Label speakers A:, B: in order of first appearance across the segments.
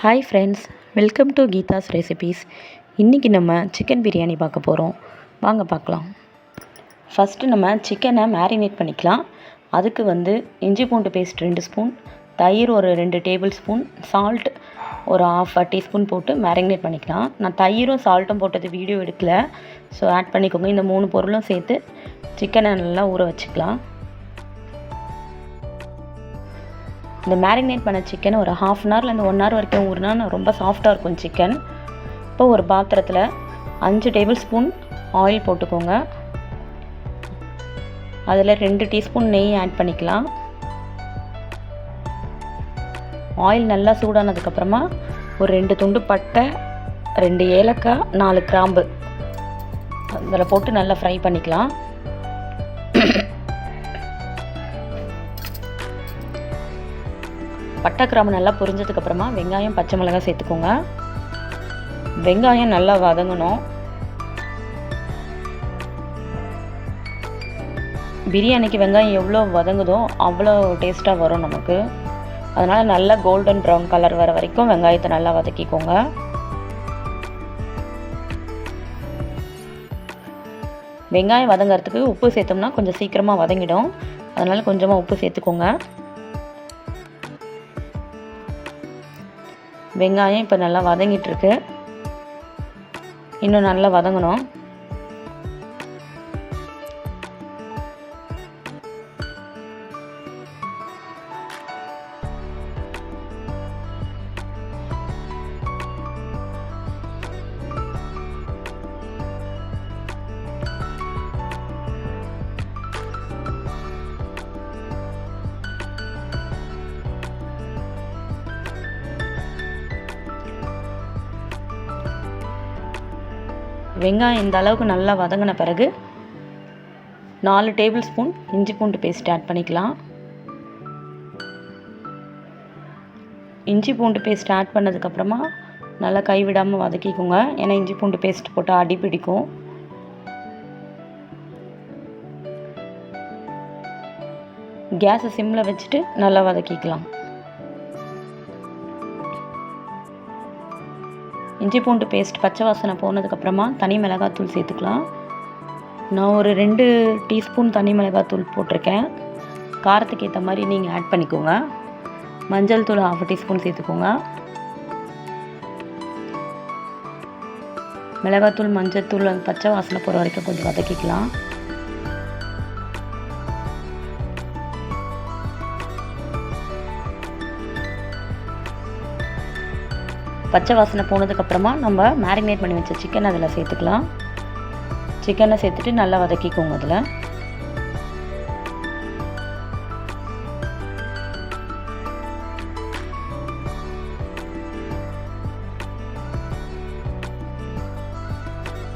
A: Hi friends welcome to Geetha's recipes இன்றைக்கி நம்ம chicken biryani பார்க்க போகிறோம் வாங்க பார்க்கலாம். ஃபஸ்ட்டு நம்ம சிக்கனை மேரினேட் பண்ணிக்கலாம். அதுக்கு வந்து இஞ்சி பூண்டு பேஸ்ட் ரெண்டு ஸ்பூன் தயிர் ஒரு ரெண்டு டேபிள் ஸ்பூன் சால்ட் ஒரு ஆஃப் டீஸ்பூன் போட்டு மேரினேட் பண்ணிக்கலாம். நான் தயிரும் சால்ட்டும் போட்டது வீடியோ எடுக்கல. ஸோ ஆட் பண்ணிக்கோங்க. இந்த மூணு பொருளும் சேர்த்து சிக்கனை நல்லா ஊற வச்சுக்கலாம். இந்த மேரினேட் பண்ண சிக்கன் ஒரு ஹாஃப் அன் ஹவர்லேருந்து ஒன் ஹவர் வரைக்கும் ஊறினா ரொம்ப சாஃப்டாக இருக்கும் சிக்கன் இப்போ ஒரு பாத்திரத்தில் அஞ்சு டேபிள் ஸ்பூன் ஆயில் போட்டுக்கோங்க. அதில் ரெண்டு டீஸ்பூன் நெய் ஆட் பண்ணிக்கலாம். ஆயில் நல்லா சூடானதுக்கப்புறமா ஒரு ரெண்டு துண்டு பட்டை ரெண்டு ஏலக்காய் நாலு கிராம்பு. அதில் போட்டு நல்லா ஃப்ரை பண்ணிக்கலாம். பட்டை கிராம்பு நல்லா பொரிஞ்சதுக்கப்புறமா வெங்காயம் பச்சை மிளகாய் சேர்த்துக்கோங்க. வெங்காயம் நல்லா வதங்கணும். பிரியாணிக்கு வெங்காயம் எவ்வளோ வதங்குதோ அவ்வளோ டேஸ்ட்டாக வரும் நமக்கு. அதனால் நல்லா கோல்டன் ப்ரௌன் கலர் வர வரைக்கும் வெங்காயத்தை நல்லா வதக்கிக்கோங்க. வெங்காயம் வதங்கிறதுக்கு உப்பு சேர்த்தோம்னா கொஞ்சம் சீக்கிரமாக வதங்கிடும். அதனால் கொஞ்சமாக உப்பு சேர்த்துக்கோங்க. வெங்காயம் இப்போ நல்லா வதங்கிட்டுருக்கு. இன்னும் நல்லா வதங்கணும். வெங்காயம் இந்த அளவுக்கு நல்லா வதங்கின பிறகு நாலு டேபிள் ஸ்பூன் இஞ்சி பூண்டு பேஸ்ட் ஆட் பண்ணிக்கலாம். இஞ்சி பூண்டு பேஸ்ட் ஆட் பண்ணதுக்கப்புறமா நல்லா கைவிடாமல் வதக்கிக்கோங்க. ஏன்னா இஞ்சி பூண்டு பேஸ்ட் போட்டால் அடி பிடிக்கும். கேஸை சிம்மில் வச்சுட்டு நல்லா வதக்கிக்கலாம். இஞ்சி பூண்டு பேஸ்ட் பச்சை வாசனை போனதுக்கப்புறமா தனி மிளகாத்தூள் சேர்த்துக்கலாம். நான் ஒரு ரெண்டு டீஸ்பூன் தனி மிளகாத்தூள் போட்டிருக்கேன். காரத்துக்கு ஏற்ற மாதிரி நீங்கள் ஆட் பண்ணிக்கோங்க. மஞ்சள் தூள் ஹாஃப் டீஸ்பூன் சேர்த்துக்கோங்க. மிளகாத்தூள் மஞ்சள் தூள் பச்சை வாசனை போகிற வரைக்கும் கொஞ்சம் வதக்கிக்கலாம். பச்சை வாசனை போனதுக்கப்புறமா நம்ம மேரினேட் பண்ணி வச்ச சிக்கன் அதில் சேர்த்துக்கலாம். சிக்கனை சேர்த்துட்டு நல்லா வதக்கிக்கோங்க அதில்.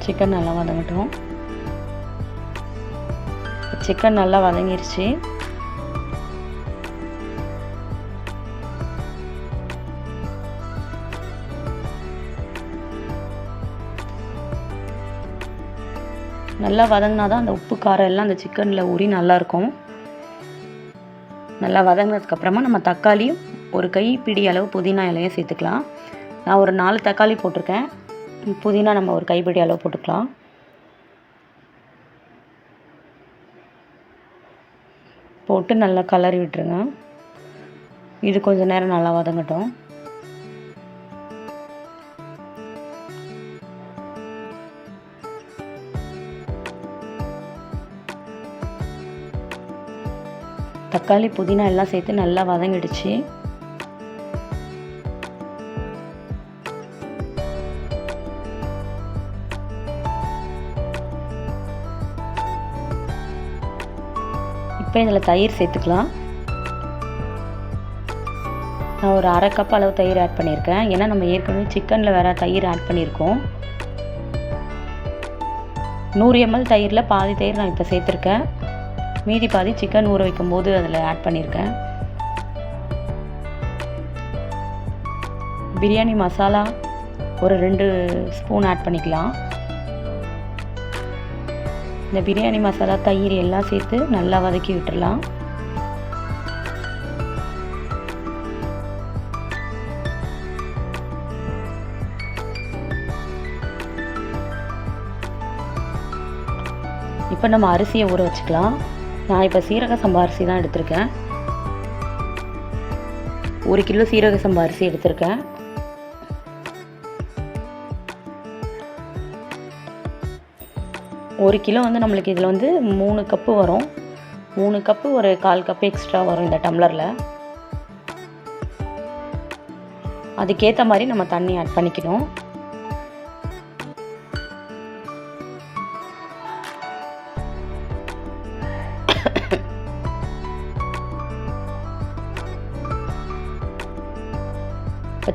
A: சிக்கன் நல்லா வதங்கட்டும். சிக்கன் நல்லா வதங்கிருச்சு. நல்லா வதங்கினா தான் அந்த உப்பு காரம் எல்லாம் அந்த சிக்கனில் ஊறி நல்லாயிருக்கும். நல்லா வதங்கினதுக்கப்புறமா நம்ம தக்காளியும் ஒரு கைப்பிடி அளவு புதினா இலையும் சேர்த்துக்கலாம். நான் ஒரு நாலு தக்காளி போட்டிருக்கேன். புதினா நம்ம ஒரு கைப்பிடி அளவு போட்டுக்கலாம். போட்டு நல்லா கலரி விட்டுருங்க. இது கொஞ்சம் நேரம் நல்லா வதங்கட்டும். தக்காளி புதினா எல்லாம் சேர்த்து நல்லா வதங்கிடுச்சு. இப்போ இதில் தயிர் சேர்த்துக்கலாம். நான் ஒரு அரை கப் அளவு தயிர் ஆட் பண்ணியிருக்கேன். ஏன்னா நம்ம ஏற்கனவே சிக்கனில் வேறு தயிர் ஆட் பண்ணியிருக்கோம். நூறு எம்எல் தயிரில் பாதி தயிர் நான் இப்போ சேர்த்துருக்கேன். மீதி பாதி சிக்கன் ஊற வைக்கும்போது அதில் ஆட் பண்ணியிருக்கேன் பிரியாணி மசாலா ஒரு ரெண்டு ஸ்பூன் ஆட் பண்ணிக்கலாம். இந்த பிரியாணி மசாலா தயிர் எல்லாம் சேர்த்து நல்லா வதக்கி விட்டுடலாம் இப்போ நம்ம அரிசியை ஊற வச்சுக்கலாம். நான் இப்போ சீரக சம்பா அரிசி தான் எடுத்திருக்கேன். ஒரு கிலோ சீரக சம்பா அரிசி எடுத்திருக்கேன். ஒரு கிலோ வந்து நம்மளுக்கு இதில் வந்து மூணு கப்பு வரும். மூணு கப்பு ஒரு கால் கப்பு எக்ஸ்ட்ரா வரும் இந்த டம்ளரில் அதுக்கேற்ற மாதிரி நம்ம தண்ணி ஆட் பண்ணிக்கணும்.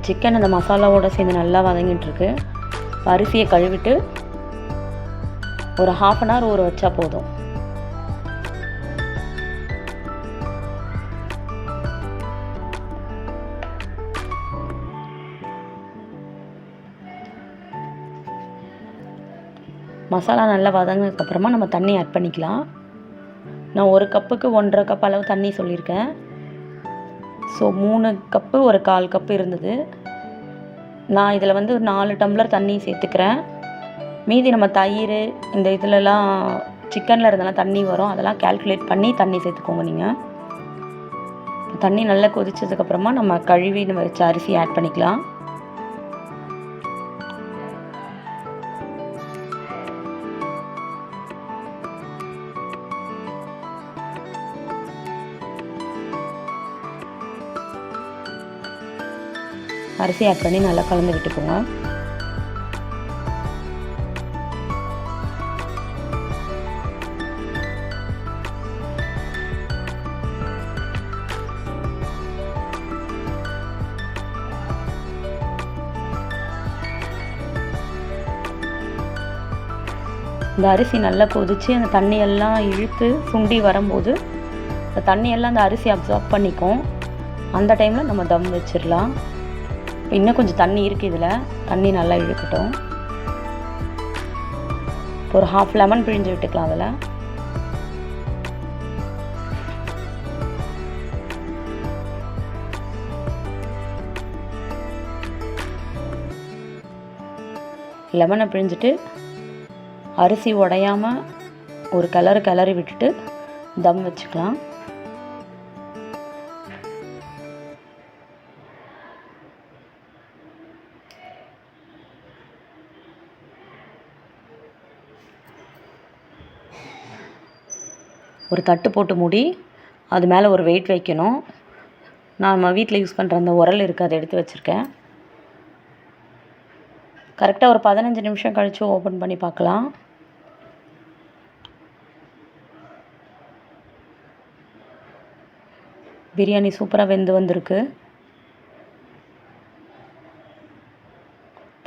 A: சிக்கன் அந்த மசாலாவோடு சேர்ந்து நல்லா வதங்கிட்டுருக்கு. அரிசியை கழுவிட்டு ஒரு ஹாஃப் அன் ஹவர் ஊற வச்சா போதும். மசாலா நல்லா வதங்கினதுக்கப்புறமா நம்ம தண்ணி ஆட் பண்ணிக்கலாம். நான் ஒரு கப்புக்கு ஒன்றரை கப் அளவு தண்ணி சொல்லியிருக்கேன். ஸோ மூணு கப்பு ஒரு கால் கப்பு இருந்தது. நான் இதில் வந்து ஒரு நாலு டம்ளர் தண்ணி சேர்த்துக்கிறேன். மீதி நம்ம தயிர் இந்த இதிலலாம் சிக்கனில் இருந்தெல்லாம் தண்ணி வரும். அதெல்லாம் கேல்குலேட் பண்ணி தண்ணி சேர்த்துக்கோங்க நீங்கள் தண்ணி நல்லா கொதிச்சதுக்கப்புறமா நம்ம கழுவி நம்ம வச்ச அரிசி ஆட் பண்ணிக்கலாம். அரிசி ஆட் பண்ணி நல்லா கலந்து விட்டுக்கோங்க. இந்த அரிசி நல்லா கொதித்து அந்த தண்ணியெல்லாம் இழுத்து சுண்டி வரும்போது அந்த தண்ணியெல்லாம் அந்த அரிசி அப்சார்ப் பண்ணிக்கும். அந்த டைமில் நம்ம தம் வச்சிடலாம். இன்னும் கொஞ்சம் தண்ணி இருக்குது இதில். தண்ணி நல்லா இழுக்கட்டும். ஒரு ஹாஃப் லெமன் பிழிஞ்சு விட்டுக்கலாம் அதில். லெமனை பிழிஞ்சிட்டு அரிசி உடையாமல் ஒரு கிளறு கிளறி விட்டுட்டு தம் வச்சுக்கலாம். ஒரு தட்டு போட்டு மூடி அது மேலே ஒரு வெயிட் வைக்கணும். நான் நம்ம வீட்டில் யூஸ் பண்ணுற அந்த உரல் இருக்குது அதை எடுத்து வச்சுருக்கேன். கரெக்டாக ஒரு பதினஞ்சு நிமிஷம் கழித்து ஓப்பன் பண்ணி பார்க்கலாம். பிரியாணி சூப்பராக வெந்து வந்திருக்கு.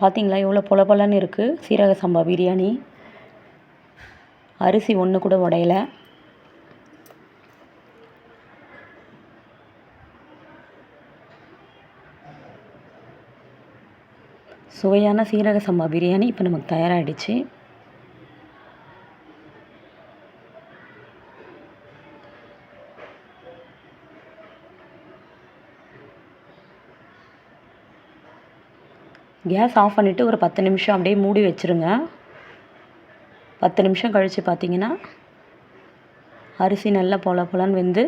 A: பார்த்தீங்களா எவ்வளோ பொல பொலன்னு இருக்குது சீரக சம்பா பிரியாணி. அரிசி ஒன்று கூட உடையல. சுவையான சீரக சம்பா பிரியாணி இப்போ நமக்கு தயாராகிடுச்சு. கேஸ் ஆஃப் பண்ணிவிட்டு ஒரு பத்து நிமிஷம் அப்படியே மூடி வச்சுருங்க. பத்து நிமிஷம் கழித்து பார்த்தீங்கன்னா அரிசி நல்லா பொல பொலன்னு வெந்து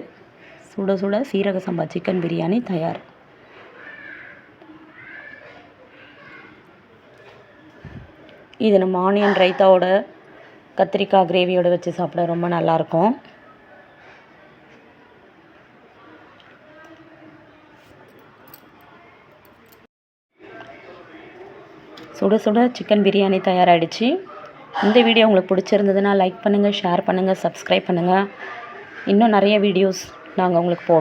A: சுட சுட சீரக சம்பா சிக்கன் பிரியாணி தயார். இது நம்ம ஆனியன் ரைத்தாவோட கத்திரிக்காய் கிரேவியோடு வச்சு சாப்பிட ரொம்ப நல்லாயிருக்கும். சுட சுட சிக்கன் பிரியாணி தயாராகிடுச்சு இந்த வீடியோ உங்களுக்கு பிடிச்சிருந்ததுன்னா லைக் பண்ணுங்கள் ஷேர் பண்ணுங்கள் சப்ஸ்கிரைப் பண்ணுங்கள் இன்னும் நிறைய வீடியோஸ் நாங்கள் உங்களுக்கு போடுறோம்.